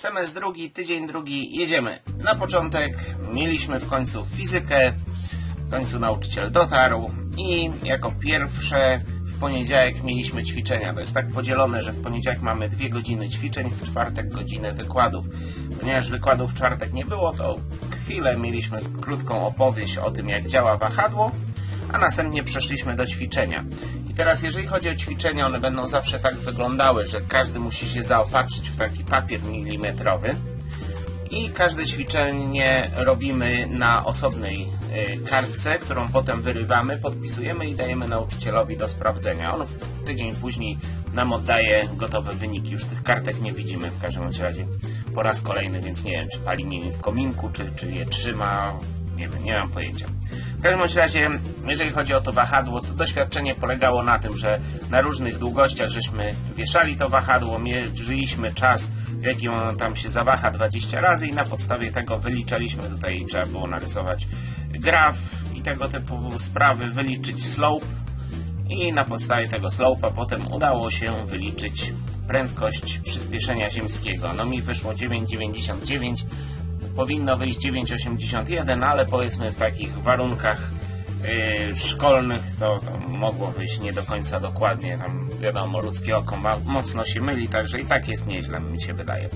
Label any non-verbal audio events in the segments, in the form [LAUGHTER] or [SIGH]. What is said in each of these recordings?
Semestr drugi, tydzień drugi, jedziemy. Na początek mieliśmy w końcu fizykę, w końcu nauczyciel dotarł i jako pierwsze w poniedziałek mieliśmy ćwiczenia. To jest tak podzielone, że w poniedziałek mamy dwie godziny ćwiczeń, w czwartek godzinę wykładów. Ponieważ wykładów w czwartek nie było, to chwilę mieliśmy krótką opowieść o tym, jak działa wahadło, a następnie przeszliśmy do ćwiczenia. Teraz, jeżeli chodzi o ćwiczenia, one będą zawsze tak wyglądały, że każdy musi się zaopatrzyć w taki papier milimetrowy i każde ćwiczenie robimy na osobnej y, kartce, którą potem wyrywamy, podpisujemy i dajemy nauczycielowi do sprawdzenia. On w tydzień później nam oddaje gotowe wyniki. Już tych kartek nie widzimy w każdym razie po raz kolejny, więc nie wiem, czy pali nimi w kominku, czy, czy je trzyma, nie wiem, nie mam pojęcia. W każdym razie, jeżeli chodzi o to wahadło, to doświadczenie polegało na tym, że na różnych długościach żeśmy wieszali to wahadło, mierzyliśmy czas, w jakim ono tam się zawaha 20 razy i na podstawie tego wyliczaliśmy, tutaj trzeba było narysować graf i tego typu sprawy, wyliczyć slope i na podstawie tego slope'a potem udało się wyliczyć prędkość przyspieszenia ziemskiego. No mi wyszło 9,99 powinno wyjść 9,81, ale powiedzmy w takich warunkach yy, szkolnych to, to, mogło wyjść nie do końca dokładnie. Tam wiadomo, ludzkie oko ma, mocno się myli, także i tak jest nieźle, mi się wydaje.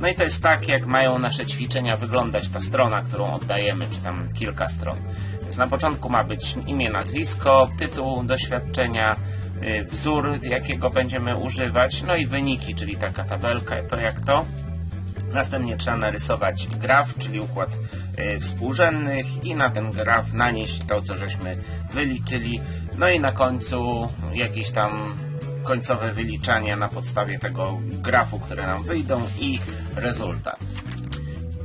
No i to jest tak, jak mają nasze ćwiczenia wyglądać, ta strona, którą oddajemy, czy tam kilka stron. Więc na początku ma być imię, nazwisko, tytuł doświadczenia, yy, wzór, jakiego będziemy używać, no i wyniki, czyli taka tabelka, to jak to. Następnie trzeba narysować graf, czyli układ y, współrzędnych i na ten graf nanieść to, co żeśmy wyliczyli. No i na końcu jakieś tam końcowe wyliczania na podstawie tego grafu, które nam wyjdą i rezultat.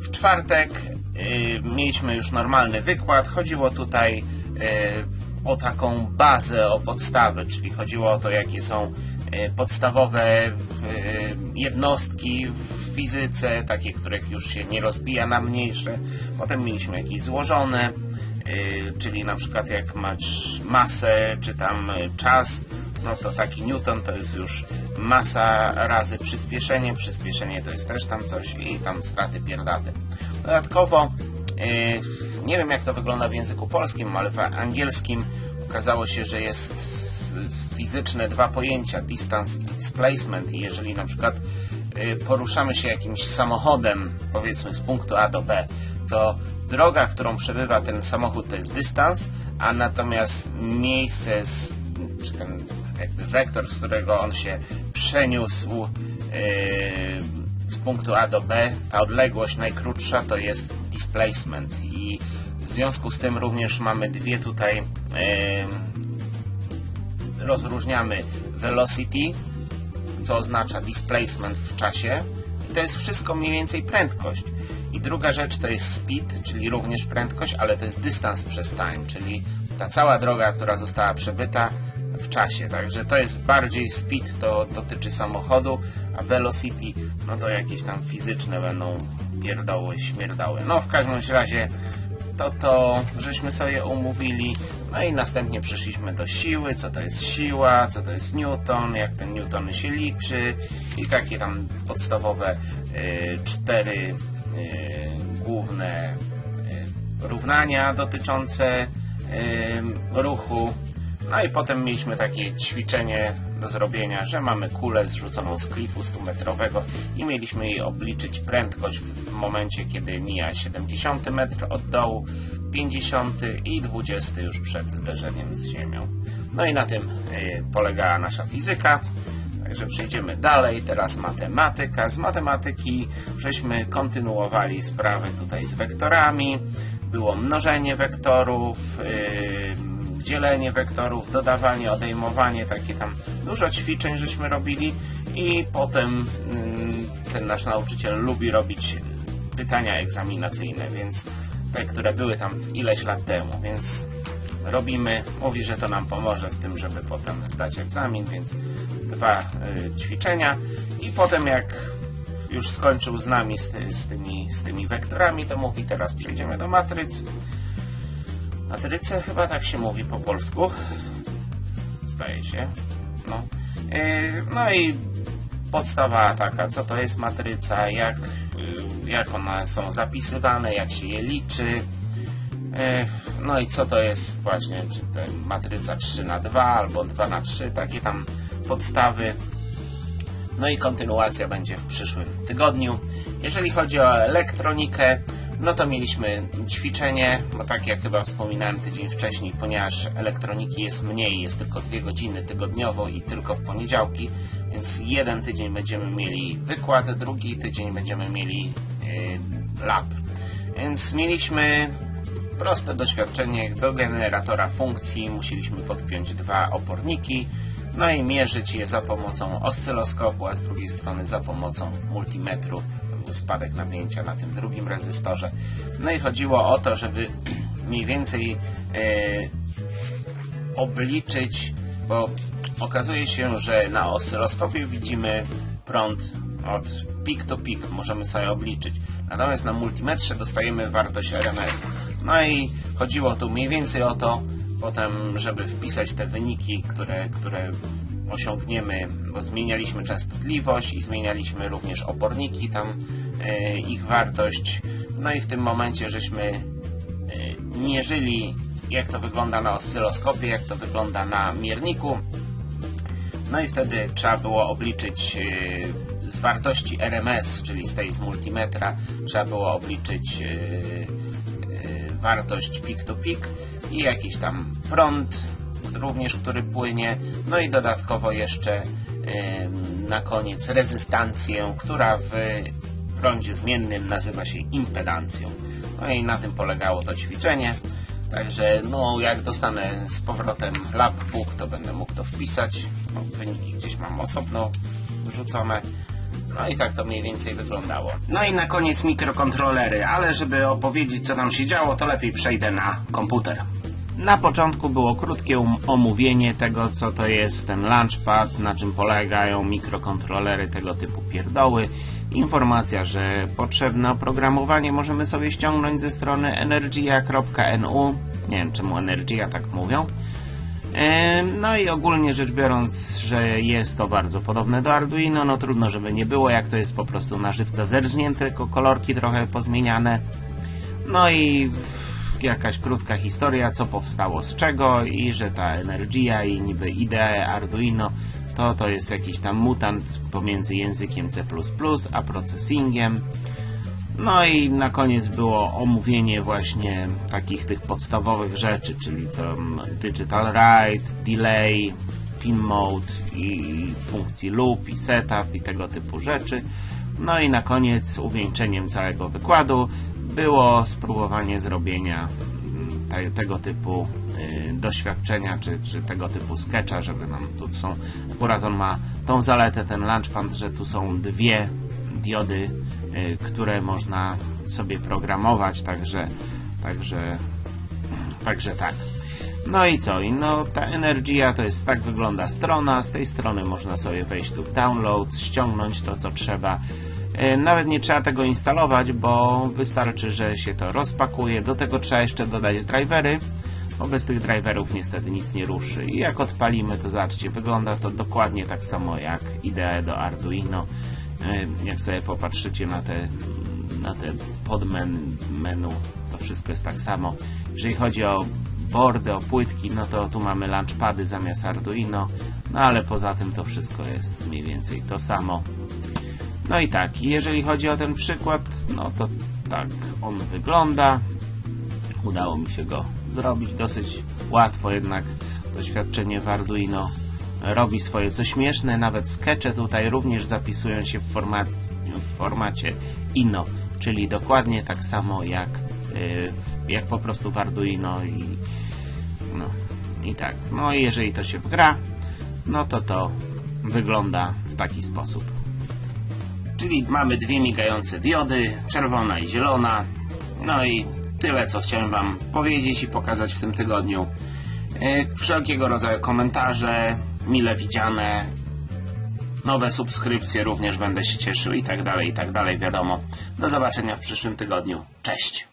W czwartek y, mieliśmy już normalny wykład. Chodziło tutaj y, o taką bazę, o podstawy, czyli chodziło o to, jakie są E, podstawowe e, jednostki w fizyce, takie, których już się nie rozbija na mniejsze. Potem mieliśmy jakieś złożone, e, czyli na przykład jak masz masę, czy tam czas, no to taki Newton to jest już masa razy przyspieszenie, przyspieszenie to jest też tam coś i tam straty pierdaty. Dodatkowo, nie wiem jak to wygląda w języku polskim, ale w angielskim okazało się, że jest fizyczne dwa pojęcia, distance i displacement. I jeżeli na przykład y, poruszamy się jakimś samochodem, powiedzmy z punktu A do B, to droga, którą przebywa ten samochód to jest dystans, a natomiast miejsce, z, czy ten wektor, z którego on się przeniósł yy, z punktu A do B, ta odległość najkrótsza to jest displacement. I w związku z tym również mamy dwie tutaj yy, rozróżniamy velocity, co oznacza displacement w czasie. I to jest wszystko mniej więcej prędkość. I druga rzecz to jest speed, czyli również prędkość, ale to jest dystans przez time, czyli ta cała droga, która została przebyta w czasie. Także to jest bardziej speed, to dotyczy samochodu, a velocity, no to jakieś tam fizyczne będą pierdoły, śmierdały. No w każdym razie to to żeśmy sobie umówili. No i następnie przeszliśmy do siły, co to jest siła, co to jest Newton, jak ten Newton się liczy i takie tam podstawowe y, cztery y, główne y, równania dotyczące y, ruchu. No i potem mieliśmy takie ćwiczenie do zrobienia, że mamy kulę zrzuconą z klifu 100-metrowego i mieliśmy jej obliczyć prędkość w momencie, kiedy mija 70 metr od dołu, 50 i 20 już przed zderzeniem z ziemią. No i na tym y, polegała nasza fizyka. Także przejdziemy dalej. Teraz matematyka. Z matematyki żeśmy kontynuowali sprawy tutaj z wektorami. Było mnożenie wektorów, yy, dzielenie wektorów, dodawanie, odejmowanie, takie tam dużo ćwiczeń żeśmy robili i potem mm, ten nasz nauczyciel lubi robić pytania egzaminacyjne, więc te, które były tam ileś lat temu, więc robimy, mówi, że to nam pomoże w tym, żeby potem zdać egzamin, więc dwa y, ćwiczenia. I potem jak już skończył z nami z, ty, z, tymi, z tymi wektorami, to mówi teraz przejdziemy do matryc Matryce chyba tak się mówi po polsku. Zdaje się. No. Yy, no i podstawa taka, co to jest matryca, jak, y, jak one są zapisywane, jak się je liczy, e, no i co to jest właśnie, czy to matryca 3 na 2 albo 2 na 3 takie tam podstawy. No i kontynuacja będzie w przyszłym tygodniu. Jeżeli chodzi o elektronikę, no to mieliśmy ćwiczenie, bo tak jak chyba wspominałem tydzień wcześniej, ponieważ elektroniki jest mniej, jest tylko dwie godziny tygodniowo i tylko w poniedziałki, więc jeden tydzień będziemy mieli wykład, drugi tydzień będziemy mieli yy, lab. Więc mieliśmy proste doświadczenie do generatora funkcji, musieliśmy podpiąć dwa oporniki, no i mierzyć je za pomocą oscyloskopu, a z drugiej strony za pomocą multimetru spadek napięcia na tym drugim rezystorze. No i chodziło o to, żeby [CLEARS THROAT] mniej więcej e, obliczyć, bo okazuje się, że na oscyloskopie widzimy prąd od pik do pik, możemy sobie obliczyć. Natomiast na multimetrze dostajemy wartość RMS. No i chodziło tu mniej więcej o to, potem, żeby wpisać te wyniki, które, które osiągniemy, bo zmienialiśmy częstotliwość i zmienialiśmy również oporniki, tam e, ich wartość. No i w tym momencie żeśmy e, mierzyli, jak to wygląda na oscyloskopie, jak to wygląda na mierniku. No i wtedy trzeba było obliczyć e, z wartości RMS, czyli z tej z multimetra, trzeba było obliczyć wartość peak to peak i jakiś tam prąd również, który płynie, no i dodatkowo jeszcze na koniec rezystancję, która w prądzie zmiennym nazywa się impedancją. No i na tym polegało to ćwiczenie. Także no, jak dostanę z powrotem labbook, to będę mógł to wpisać. No, wyniki gdzieś mam osobno wrzucone. No i tak to mniej więcej wyglądało. No i na koniec mikrokontrolery, ale żeby opowiedzieć co tam się działo, to lepiej przejdę na komputer. Na początku było krótkie um omówienie tego, co to jest ten launchpad, na czym polegają mikrokontrolery tego typu pierdoły. Informacja, że potrzebne oprogramowanie możemy sobie ściągnąć ze strony energia.nu. Nie wiem czemu Energia tak mówią. No i ogólnie rzecz biorąc, że jest to bardzo podobne do Arduino, no trudno, żeby nie było, jak to jest po prostu na żywca zerżnięte, tylko kolorki trochę pozmieniane. No i jakaś krótka historia, co powstało z czego i że ta Energia i niby IDE Arduino to to jest jakiś tam mutant pomiędzy językiem C++ a processingiem. No i na koniec było omówienie właśnie takich tych podstawowych rzeczy, czyli to digital write, delay, pin mode i funkcji loop i setup i tego typu rzeczy. No i na koniec uwieńczeniem całego wykładu było spróbowanie zrobienia mm, te, tego typu y, doświadczenia, czy, czy tego typu sketcha, żeby nam tu są, akurat on ma tą zaletę, ten launchpad, że tu są dwie diody, y, które można sobie programować, także, także, także tak. No i co? I no, ta Energia to jest, tak wygląda strona, z tej strony można sobie wejść tu w download, ściągnąć to, co trzeba, nawet nie trzeba tego instalować, bo wystarczy, że się to rozpakuje. Do tego trzeba jeszcze dodać drivery, bo bez tych driverów niestety nic nie ruszy. I jak odpalimy, to zobaczcie, wygląda to dokładnie tak samo jak IDE do Arduino. E, jak sobie popatrzycie na te, na te podmenu, to wszystko jest tak samo. Jeżeli chodzi o boardy, o płytki, no to tu mamy launchpady zamiast Arduino, no ale poza tym to wszystko jest mniej więcej to samo. No i tak, jeżeli chodzi o ten przykład, no to tak on wygląda. Udało mi się go zrobić dosyć łatwo, jednak doświadczenie w Arduino robi swoje. Co śmieszne, nawet skecze tutaj również zapisują się w, w formacie INO, czyli dokładnie tak samo jak, y, jak po prostu w Arduino i, no, i tak. No i jeżeli to się wgra, no to to wygląda w taki sposób. Czyli mamy dwie migające diody, czerwona i zielona. No i tyle, co chciałem Wam powiedzieć i pokazać w tym tygodniu. E, wszelkiego rodzaju komentarze, mile widziane, nowe subskrypcje również będę się cieszył i tak dalej, i tak dalej, wiadomo. Do zobaczenia w przyszłym tygodniu. Cześć!